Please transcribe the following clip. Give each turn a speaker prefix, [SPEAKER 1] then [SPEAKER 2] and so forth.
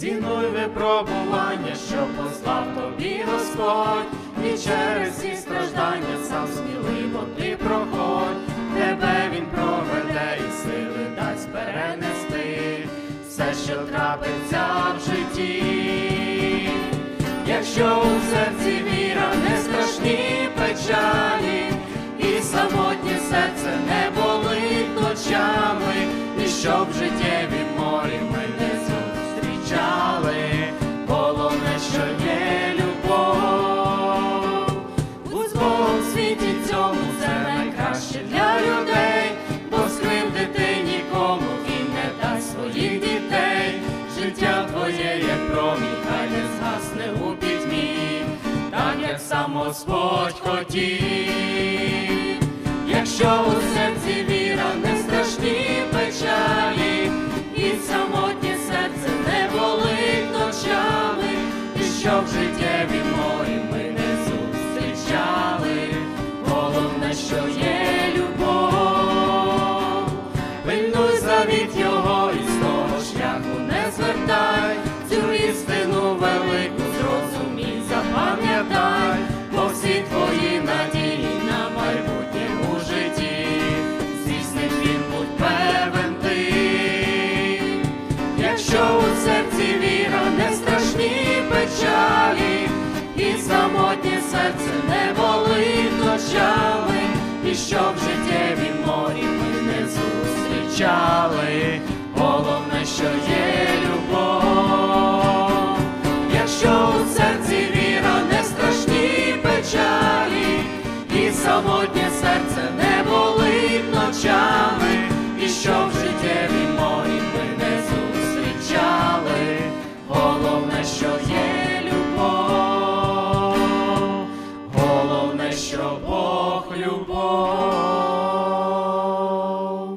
[SPEAKER 1] Цінуй випробування, що послав тобі Господь, і через ці страждання сам сміливо ти проходь, тебе він проведе і сили дасть перенести. Все, що трапиться в житті. Якщо у серці віра, згасне у пітьмі, так як сам Господь хотів. Якщо у серці віра, не страшні печалі, і самотнє серце не болить ночами, і що в життєві морі і щоб в життєві морі ми не зустрічали, головне, що є любов, якщо у серці віра не страшні печалі, і самотнє серце не болить ночами, і що в життєві морі ми не зустрічали, головне, що є. любов, головне, що Бог любов.